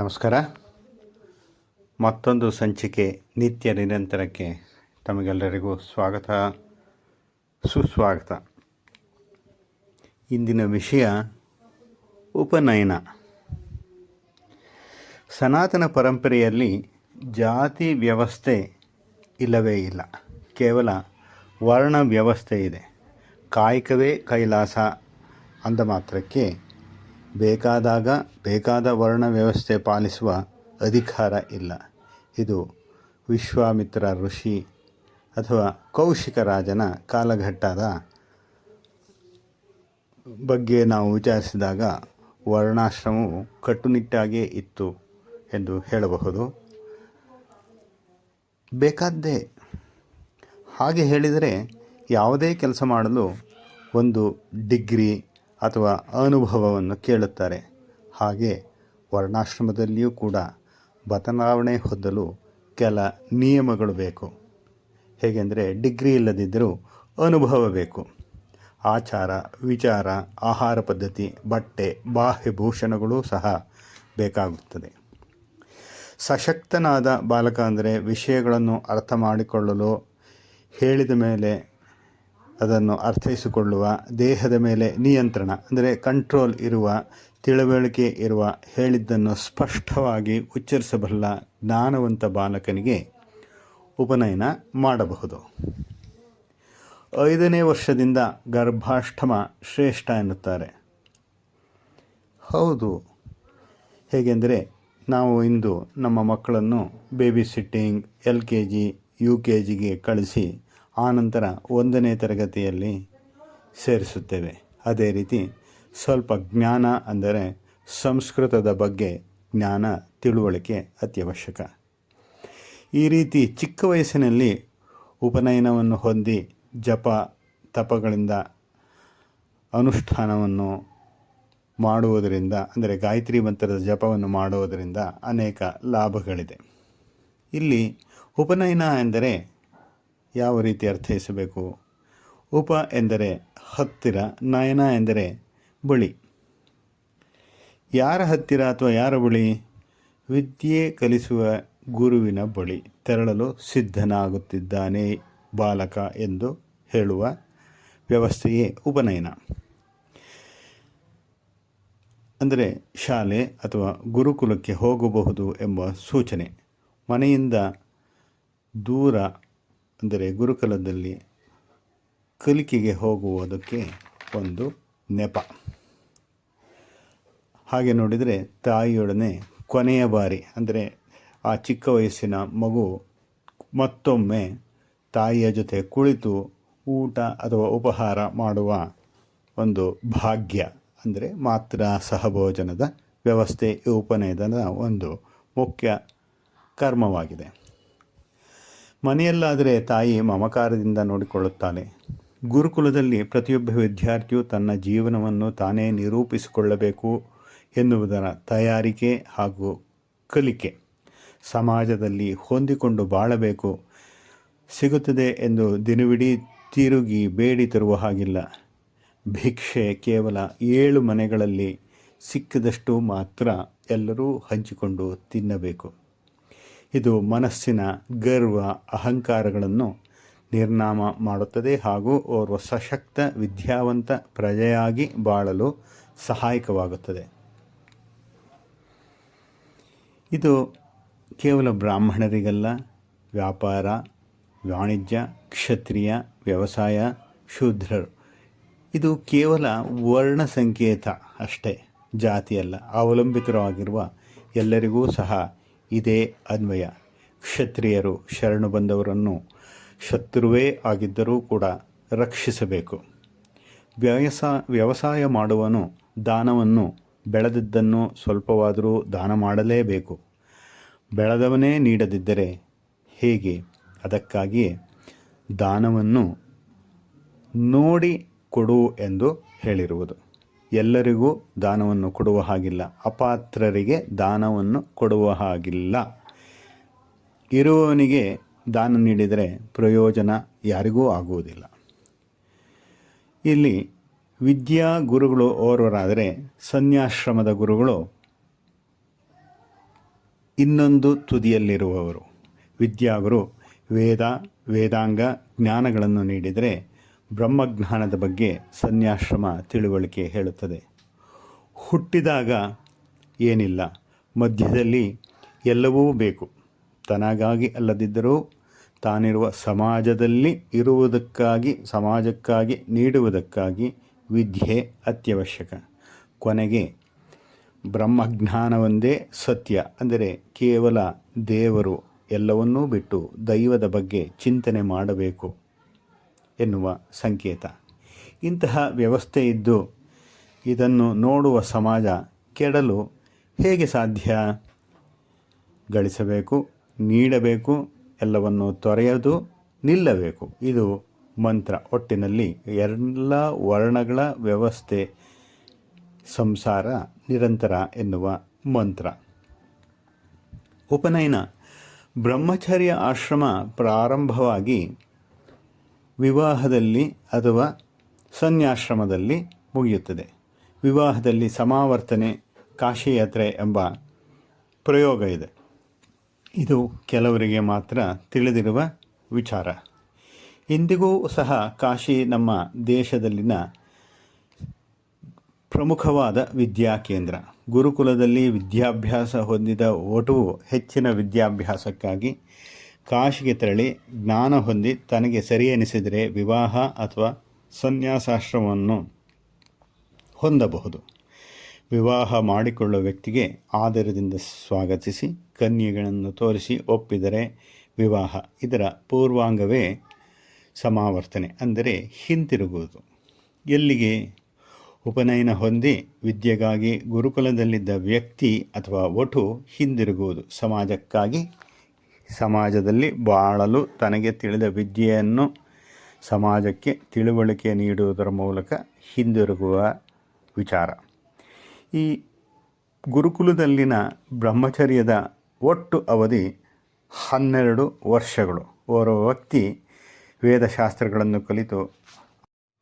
ನಮಸ್ಕಾರ. ಮತ್ತೊಂದು ಸಂಚಿಕೆ ನಿತ್ಯ ನಿರಂತರಕ್ಕೆ ತಮಗೆಲ್ಲರಿಗೂ ಸ್ವಾಗತ. ಸುಸ್ವಾಗತ. ಇಂದಿನ ವಿಷಯ ಉಪನಯನ. ಸನಾತನ ಪರಂಪರೆಯಲ್ಲಿ ಜಾತಿ ವ್ಯವಸ್ಥೆ ಇಲ್ಲವೇ ಇಲ್ಲ. ಕೇವಲ ವರ್ಣ ವ್ಯವಸ್ಥೆ ಇದೆ. ಕಾಯಕವೇ ಕೈಲಾಸ ಅಂದ ಮಾತ್ರಕ್ಕೆ ಬೇಕಾದಾಗ ಬೇಕಾದ ವರ್ಣ ವ್ಯವಸ್ಥೆ ಪಾಲಿಸುವ ಅಧಿಕಾರ ಇಲ್ಲ. ಇದು ವಿಶ್ವಾಮಿತ್ರ ಋಷಿ ಅಥವಾ ಕೌಶಿಕ ರಾಜನ ಕಾಲಘಟ್ಟದ ಬಗ್ಗೆ ನಾವು ವಿಚಾರಿಸಿದಾಗ ವರ್ಣಾಶ್ರಮವು ಕಟ್ಟುನಿಟ್ಟಾಗೇ ಇತ್ತು ಎಂದು ಹೇಳಬಹುದು. ಬೇಕಾದ್ದೇ. ಹಾಗೆ ಹೇಳಿದರೆ ಯಾವುದೇ ಕೆಲಸ ಮಾಡಲು ಒಂದು ಡಿಗ್ರಿ ಅಥವಾ ಅನುಭವವನ್ನು ಕೇಳುತ್ತಾರೆ. ಹಾಗೆ ವರ್ಣಾಶ್ರಮದಲ್ಲಿಯೂ ಕೂಡ ಬದಲಾವಣೆ ಹೊಂದಲು ಕೆಲ ನಿಯಮಗಳು ಬೇಕು. ಹೇಗೆಂದರೆ ಡಿಗ್ರಿ ಇಲ್ಲದಿದ್ದರೂ ಅನುಭವ ಬೇಕು. ಆಚಾರ, ವಿಚಾರ, ಆಹಾರ ಪದ್ಧತಿ, ಬಟ್ಟೆ ಬಾಹ್ಯಭೂಷಣಗಳು ಸಹ ಬೇಕಾಗುತ್ತದೆ. ಸಶಕ್ತನಾದ ಬಾಲಕ ಅಂದರೆ ವಿಷಯಗಳನ್ನು ಅರ್ಥ ಮಾಡಿಕೊಳ್ಳಲು ಹೇಳಿದ ಮೇಲೆ ಅದನ್ನು ಅರ್ಥೈಸಿಕೊಳ್ಳುವ ದೇಹದ ಮೇಲೆ ನಿಯಂತ್ರಣ, ಅಂದರೆ ಕಂಟ್ರೋಲ್ ಇರುವ, ತಿಳುವಳಿಕೆ ಇರುವ ಹೇಳಿದ್ದನ್ನು ಸ್ಪಷ್ಟವಾಗಿ ಉಚ್ಚರಿಸಬಲ್ಲ ಜ್ಞಾನವಂತ ಬಾಲಕನಿಗೆ ಉಪನಯನ ಮಾಡಬಹುದು. ಐದನೇ ವರ್ಷದಿಂದ ಗರ್ಭಾಷ್ಟಮ ಶ್ರೇಷ್ಠ ಎನ್ನುತ್ತಾರೆ. ಹೌದು. ಹೇಗೆಂದರೆ ನಾವು ಇಂದು ನಮ್ಮ ಮಕ್ಕಳನ್ನು baby sitting L K G, U K ಜಿಗೆ ಕಳಿಸಿ ಆನಂತರ ಒಂದನೇ ತರಗತಿಯಲ್ಲಿ ಸೇರಿಸುತ್ತೇವೆ. ಅದೇ ರೀತಿ ಸ್ವಲ್ಪ ಜ್ಞಾನ ಅಂದರೆ ಸಂಸ್ಕೃತದ ಬಗ್ಗೆ ಜ್ಞಾನ ತಿಳುವಳಿಕೆ ಅತ್ಯವಶ್ಯಕ. ಈ ರೀತಿ ಚಿಕ್ಕ ವಯಸ್ಸಿನಲ್ಲಿ ಉಪನಯನವನ್ನು ಹೊಂದಿ ಜಪ, ತಪಗಳಿಂದ ಅನುಷ್ಠಾನವನ್ನು ಮಾಡುವುದರಿಂದ, ಅಂದರೆ ಗಾಯತ್ರಿ ಮಂತ್ರದ ಜಪವನ್ನು ಮಾಡುವುದರಿಂದ ಅನೇಕ ಲಾಭಗಳಿದೆ. ಇಲ್ಲಿ ಉಪನಯನ ಎಂದರೆ ಯಾವ ರೀತಿ ಅರ್ಥೈಸಬೇಕು? ಉಪ ಎಂದರೆ ಹತ್ತಿರ, ನಯನ ಎಂದರೆ ಬಳಿ. ಯಾರ ಹತ್ತಿರ ಅಥವಾ ಯಾರ ಬಳಿ? ವಿದ್ಯೆ ಕಲಿಸುವ ಗುರುವಿನ ಬಳಿ. ತೆರಳಲು ಸಿದ್ಧನಾಗುತ್ತಿದ್ದಾನೆ ಬಾಲಕ ಎಂದು ಹೇಳುವ ವ್ಯವಸ್ಥೆಯೇ ಉಪನಯನ. ಅಂದರೆ ಶಾಲೆ ಅಥವಾ ಗುರುಕುಲಕ್ಕೆ ಹೋಗಬಹುದು ಎಂಬ ಸೂಚನೆ. ಮನೆಯಿಂದ ದೂರ ಅಂದರೆ ಗುರುಕುಲದಲ್ಲಿ ಕಲಿಕೆಗೆ ಹೋಗುವುದಕ್ಕೆ ಒಂದು ನೆಪ. ಹಾಗೆ ನೋಡಿದರೆ ತಾಯಿಯೊಡನೆ ಕೊನೆಯ ಬಾರಿ, ಅಂದರೆ ಆ ಚಿಕ್ಕ ವಯಸ್ಸಿನ ಮಗು ಮತ್ತೊಮ್ಮೆ ತಾಯಿಯ ಜೊತೆ ಕುಳಿತು ಊಟ ಅಥವಾ ಉಪಹಾರ ಮಾಡುವ ಒಂದು ಭಾಗ್ಯ, ಅಂದರೆ ಮಾತ್ರ ಸಹಭೋಜನದ ವ್ಯವಸ್ಥೆ ಉಪನಯದ ಒಂದು ಮುಖ್ಯ ಕರ್ಮವಾಗಿದೆ. ಮನೆಯಲ್ಲಾದರೆ ತಾಯಿ ಮಮಕಾರದಿಂದ ನೋಡಿಕೊಳ್ಳುತ್ತಾನೆ ಗುರುಕುಲದಲ್ಲಿ ಪ್ರತಿಯೊಬ್ಬ ವಿದ್ಯಾರ್ಥಿಯು ತನ್ನ ಜೀವನವನ್ನು ತಾನೇ ನಿರೂಪಿಸಿಕೊಳ್ಳಬೇಕು ಎನ್ನುವುದರ ತಯಾರಿಕೆ ಹಾಗೂ ಕಲಿಕೆ ಸಮಾಜದಲ್ಲಿ ಹೊಂದಿಕೊಂಡು ಬಾಳಬೇಕು. ಸಿಗುತ್ತದೆ ಎಂದು ದಿನವಿಡೀ ತಿರುಗಿ ಬೇಡಿ ತರುವ ಹಾಗಿಲ್ಲ. ಭಿಕ್ಷೆ ಕೇವಲ ಏಳು ಮನೆಗಳಲ್ಲಿ ಸಿಕ್ಕಿದಷ್ಟು ಮಾತ್ರ ಎಲ್ಲರೂ ಹಂಚಿಕೊಂಡು ತಿನ್ನಬೇಕು. ಇದು ಮನಸ್ಸಿನ ಗರ್ವ, ಅಹಂಕಾರಗಳನ್ನು ನಿರ್ನಾಮ ಮಾಡುತ್ತದೆ ಹಾಗೂ ಓರ್ವ ಸಶಕ್ತ, ವಿದ್ಯಾವಂತ ಪ್ರಜೆಯಾಗಿ ಬಾಳಲು ಸಹಾಯಕವಾಗುತ್ತದೆ. ಇದು ಕೇವಲ ಬ್ರಾಹ್ಮಣರಿಗಲ್ಲ, ವ್ಯಾಪಾರ, ವಾಣಿಜ್ಯ, ಕ್ಷತ್ರಿಯ, ವ್ಯವಸಾಯ, ಶೂದ್ರರು. ಇದು ಕೇವಲ ವರ್ಣ ಸಂಕೇತ ಅಷ್ಟೇ, ಜಾತಿಯಲ್ಲ, ಅವಲಂಬಿತರಾಗಿರುವ ಎಲ್ಲರಿಗೂ ಸಹ ಇದೇ ಅನ್ವಯ. ಕ್ಷತ್ರಿಯರು ಶರಣು ಬಂದವರನ್ನು ಶತ್ರುವೇ ಆಗಿದ್ದರೂ ಕೂಡ ರಕ್ಷಿಸಬೇಕು. ವ್ಯವಸ, ವ್ಯವಸಾಯ ಮಾಡುವನು ದಾನವನ್ನು ಬೆಳೆದಿದ್ದನ್ನು ಸ್ವಲ್ಪವಾದರೂ ದಾನ ಮಾಡಲೇಬೇಕು. ಬೆಳೆದವನೇ ನೀಡದಿದ್ದರೆ ಹೇಗೆ? ಅದಕ್ಕಾಗಿಯೇ ದಾನವನ್ನು ನೋಡಿ ಕೊಡು ಎಂದು ಹೇಳಿರುವುದು. ಎಲ್ಲರಿಗೂ ದಾನವನ್ನು ಕೊಡುವ ಹಾಗಿಲ್ಲ. ಅಪಾತ್ರರಿಗೆ ದಾನವನ್ನು ಕೊಡುವ ಹಾಗಿಲ್ಲ. ಇರುವವನಿಗೆ ದಾನ ನೀಡಿದರೆ ಪ್ರಯೋಜನ ಯಾರಿಗೂ ಆಗುವುದಿಲ್ಲ. ಇಲ್ಲಿ ವಿದ್ಯಾ ಗುರುಗಳು ಓರ್ವರಾದರೆ ಸನ್ಯಾಶ್ರಮದ ಗುರುಗಳು ಇನ್ನೊಂದು ತುದಿಯಲ್ಲಿರುವವರು. ವಿದ್ಯಾಗುರು ವೇದ, ವೇದಾಂಗ ಜ್ಞಾನಗಳನ್ನು ನೀಡಿದರೆ ಬ್ರಹ್ಮಜ್ಞಾನದ ಬಗ್ಗೆ ಸನ್ಯಾಶ್ರಮ ತಿಳುವಳಿಕೆ ಹೇಳುತ್ತದೆ. ಹುಟ್ಟಿದಾಗ ಏನಿಲ್ಲ. ಮಧ್ಯದಲ್ಲಿ ಎಲ್ಲವೂ ಬೇಕು. ತನಗಾಗಿ ಅಲ್ಲದಿದ್ದರೂ ತಾನಿರುವ ಸಮಾಜದಲ್ಲಿ ಇರುವುದಕ್ಕಾಗಿ, ಸಮಾಜಕ್ಕಾಗಿ ನೀಡುವುದಕ್ಕಾಗಿ ವಿದ್ಯೆ ಅತ್ಯವಶ್ಯಕ. ಕೊನೆಗೆ ಬ್ರಹ್ಮಜ್ಞಾನವೊಂದೇ ಸತ್ಯ. ಅಂದರೆ ಕೇವಲ ದೇವರು ಎಲ್ಲವನ್ನೂ ಬಿಟ್ಟು ದೈವದ ಬಗ್ಗೆ ಚಿಂತನೆ ಮಾಡಬೇಕು. ಎನ್ನುವ ಸಂಕೇತ. ಇಂತಹ ವ್ಯವಸ್ಥೆ ಇದ್ದು ಇದನ್ನು ನೋಡುವ ಸಮಾಜ ಕೆಡಲು ಹೇಗೆ ಸಾಧ್ಯ? ಗಳಿಸಬೇಕು, ನೀಡಬೇಕು, ಎಲ್ಲವನ್ನು ತೊರೆಯದು, ನಿಲ್ಲಬೇಕು. ಇದು ಮಂತ್ರ. ಒಟ್ಟಿನಲ್ಲಿ ಎಲ್ಲ ವರ್ಣಗಳ ವ್ಯವಸ್ಥೆ ಸಂಸಾರ ನಿರಂತರ ಎನ್ನುವ ಮಂತ್ರ. ಉಪನಯನ. ಬ್ರಹ್ಮಚರ್ಯ ಆಶ್ರಮ ಪ್ರಾರಂಭವಾಗಿ ವಿವಾಹದಲ್ಲಿ ಅಥವಾ ಸನ್ಯಾಶ್ರಮದಲ್ಲಿ ಮುಗಿಯುತ್ತದೆ. ವಿವಾಹದಲ್ಲಿ ಸಮಾವರ್ತನೆ, ಕಾಶಿಯಾತ್ರೆ ಎಂಬ ಪ್ರಯೋಗ ಇದೆ. ಇದು ಕೆಲವರಿಗೆ ಮಾತ್ರ ತಿಳಿದಿರುವ ವಿಚಾರ. ಇಂದಿಗೂ ಸಹ ಕಾಶಿ ನಮ್ಮ ದೇಶದಲ್ಲಿನ ಪ್ರಮುಖವಾದ ವಿದ್ಯಾಕೇಂದ್ರ. ಗುರುಕುಲದಲ್ಲಿ ವಿದ್ಯಾಭ್ಯಾಸ ಹೊಂದಿದ ಒಟುವು ಹೆಚ್ಚಿನ ವಿದ್ಯಾಭ್ಯಾಸಕ್ಕಾಗಿ ಕಾಶಿಗೆ ತೆರಳಿ ಜ್ಞಾನ ಹೊಂದಿ ತನಗೆ ಸರಿ ಎನಿಸಿದರೆ ವಿವಾಹ ಅಥವಾ ಸನ್ಯಾಸಾಶ್ರಮವನ್ನು ಹೊಂದಬಹುದು. ವಿವಾಹ ಮಾಡಿಕೊಳ್ಳುವ ವ್ಯಕ್ತಿಗೆ ಆದರದಿಂದ ಸ್ವಾಗತಿಸಿ, ಕನ್ಯೆಗಳನ್ನು ತೋರಿಸಿ ಒಪ್ಪಿದರೆ ವಿವಾಹ. ಇದರ ಪೂರ್ವಾಂಗವೇ ಸಮಾವರ್ತನೆ, ಅಂದರೆ ಹಿಂತಿರುಗುವುದು. ಎಲ್ಲಿಗೆ? ಉಪನಯನ ಹೊಂದಿ ವಿದ್ಯೆಗಾಗಿ ಗುರುಕುಲದಲ್ಲಿದ್ದ ವ್ಯಕ್ತಿ ಅಥವಾ ಒಟು ಹಿಂದಿರುಗುವುದು. ಸಮಾಜಕ್ಕಾಗಿ ಸಮಾಜದಲ್ಲಿ ಬಾಳಲು ತನಗೆ ತಿಳಿದ ವಿದ್ಯೆಯನ್ನು ಸಮಾಜಕ್ಕೆ ತಿಳುವಳಿಕೆ ನೀಡುವುದರ ಮೂಲಕ ಹಿಂದಿರುಗುವ ವಿಚಾರ. ಈ ಗುರುಕುಲದಲ್ಲಿನ ಬ್ರಹ್ಮಚರ್ಯದ ಒಟ್ಟು ಅವಧಿ ಹನ್ನೆರಡು ವರ್ಷಗಳು. ಓರ್ವ ವ್ಯಕ್ತಿ ವೇದಶಾಸ್ತ್ರಗಳನ್ನು ಕಲಿತು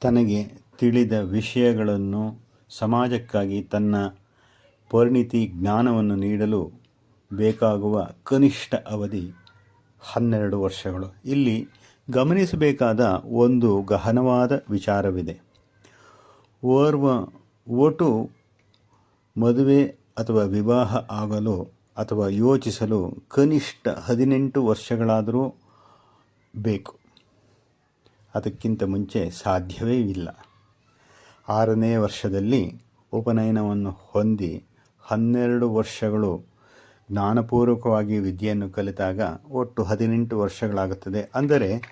ತನಗೆ ತಿಳಿದ ವಿಷಯಗಳನ್ನು ಸಮಾಜಕ್ಕಾಗಿ ತನ್ನ ಪರಿಣಿತಿ ಜ್ಞಾನವನ್ನು ನೀಡಲು ಬೇಕಾಗುವ ಕನಿಷ್ಠ ಅವಧಿ ಹನ್ನೆರಡು ವರ್ಷಗಳು. ಇಲ್ಲಿ ಗಮನಿಸಬೇಕಾದ ಒಂದು ಗಹನವಾದ ವಿಚಾರವಿದೆ. ಓರ್ವ ಒಟು ಮದುವೆ ಅಥವಾ ವಿವಾಹ ಆಗಲು ಅಥವಾ ಯೋಚಿಸಲು ಕನಿಷ್ಠ ಹದಿನೆಂಟು ವರ್ಷಗಳಾದರೂ ಬೇಕು. ಅದಕ್ಕಿಂತ ಮುಂಚೆ ಸಾಧ್ಯವೇ ಇಲ್ಲ. ಆರನೇ ವರ್ಷದಲ್ಲಿ ಉಪನಯನವನ್ನು ಹೊಂದಿ ಹನ್ನೆರಡು ವರ್ಷಗಳು ಜ್ಞಾನಪೂರ್ವಕವಾಗಿ ವಿದ್ಯೆಯನ್ನು ಕಲಿತಾಗ ಒಟ್ಟು ಹದಿನೆಂಟು ವರ್ಷಗಳಾಗುತ್ತದೆ. ಅಂದರೆ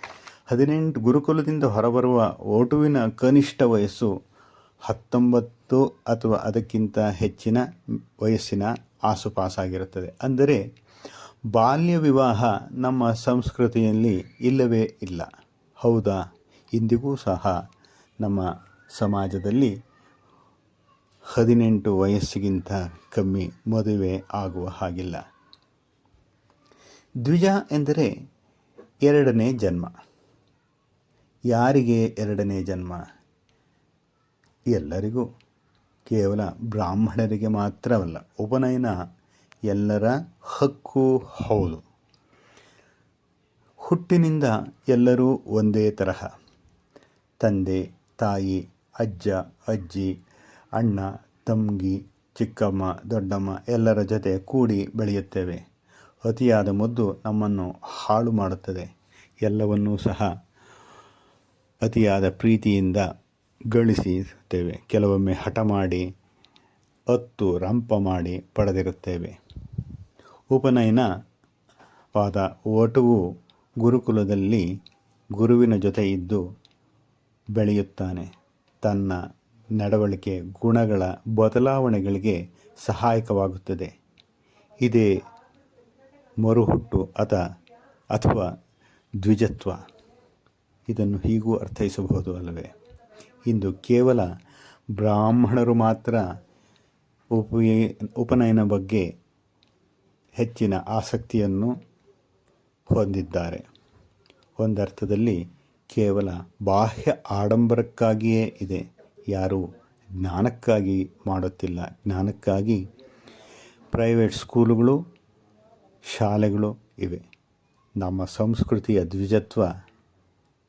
ಹದಿನೆಂಟು ಗುರುಕುಲದಿಂದ ಹೊರಬರುವ ಓಟುವಿನ ಕನಿಷ್ಠ ವಯಸ್ಸು ಹತ್ತೊಂಬತ್ತು ಅಥವಾ ಅದಕ್ಕಿಂತ ಹೆಚ್ಚಿನ ವಯಸ್ಸಿನ ಆಸುಪಾಸಾಗಿರುತ್ತದೆ. ಅಂದರೆ ಬಾಲ್ಯ ವಿವಾಹ ನಮ್ಮ ಸಂಸ್ಕೃತಿಯಲ್ಲಿ ಇಲ್ಲವೇ ಇಲ್ಲ. ಹೌದಾ? ಇಂದಿಗೂ ಸಹ ನಮ್ಮ ಸಮಾಜದಲ್ಲಿ ಹದಿನೆಂಟು ವಯಸ್ಸಿಗಿಂತ ಕಮ್ಮಿ ಮದುವೆ ಆಗುವ ಹಾಗಿಲ್ಲ. ದ್ವಿಜ ಎಂದರೆ ಎರಡನೇ ಜನ್ಮ. ಯಾರಿಗೆ ಎರಡನೇ ಜನ್ಮ? ಎಲ್ಲರಿಗೂ. ಕೇವಲ ಬ್ರಾಹ್ಮಣರಿಗೆ ಮಾತ್ರವಲ್ಲ, ಉಪನಯನ ಎಲ್ಲರ ಹಕ್ಕು ಹೌದು. ಹುಟ್ಟಿನಿಂದ ಎಲ್ಲರೂ ಒಂದೇ ತರಹ. ತಂದೆ, ತಾಯಿ, ಅಜ್ಜ, ಅಜ್ಜಿ, ಅಣ್ಣ ತಂಗಿ ಚಿಕ್ಕಮ್ಮ, ದೊಡ್ಡಮ್ಮ ಎಲ್ಲರ ಜೊತೆ ಕೂಡಿ ಬೆಳೆಯುತ್ತೇವೆ. ಅತಿಯಾದ ಮುದ್ದು ನಮ್ಮನ್ನು ಹಾಳು ಮಾಡುತ್ತದೆ. ಎಲ್ಲವನ್ನೂ ಸಹ ಅತಿಯಾದ ಪ್ರೀತಿಯಿಂದ ಗಳಿಸುತ್ತೇವೆ. ಕೆಲವೊಮ್ಮೆ ಹಠ ಮಾಡಿ ಹತ್ತು ರಂಪ ಮಾಡಿ ಪಡೆದಿರುತ್ತೇವೆ. ಉಪನಯನವಾದ ಒಟುವು ಗುರುಕುಲದಲ್ಲಿ ಗುರುವಿನ ಜೊತೆ ಇದ್ದು ಬೆಳೆಯುತ್ತಾನೆ. ತನ್ನ ನಡವಳಿಕೆ ಗುಣಗಳ ಬದಲಾವಣೆಗಳಿಗೆ ಸಹಾಯಕವಾಗುತ್ತದೆ. ಇದೇ ಮರುಹುಟ್ಟು ಅಥ ಅಥವಾ ದ್ವಿಜತ್ವ. ಇದನ್ನು ಹೀಗೂ ಅರ್ಥೈಸಬಹುದು ಅಲ್ಲವೇ? ಇಂದು ಕೇವಲ ಬ್ರಾಹ್ಮಣರು ಮಾತ್ರ ಉಪಯ, ಉಪನಯನ ಬಗ್ಗೆ ಹೆಚ್ಚಿನ ಆಸಕ್ತಿಯನ್ನು ಹೊಂದಿದ್ದಾರೆ. ಒಂದರ್ಥದಲ್ಲಿ ಕೇವಲ ಬಾಹ್ಯ ಆಡಂಬರಕ್ಕಾಗಿಯೇ ಇದೆ. ಯಾರೂ ಜ್ಞಾನಕ್ಕಾಗಿ ಮಾಡುತ್ತಿಲ್ಲ. ಜ್ಞಾನಕ್ಕಾಗಿ ಪ್ರೈವೇಟ್ ಸ್ಕೂಲುಗಳು, ಶಾಲೆಗಳು ಇವೆ. ನಮ್ಮ ಸಂಸ್ಕೃತಿಯ ದ್ವಿಜತ್ವ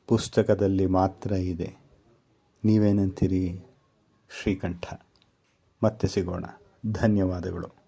ಪುಸ್ತಕದಲ್ಲಿ ಮಾತ್ರ ಇದೆ. ನೀವೇನಂತೀರಿ? ಶ್ರೀಕಂಠ. ಮತ್ತೆ ಸಿಗೋಣ. ಧನ್ಯವಾದಗಳು.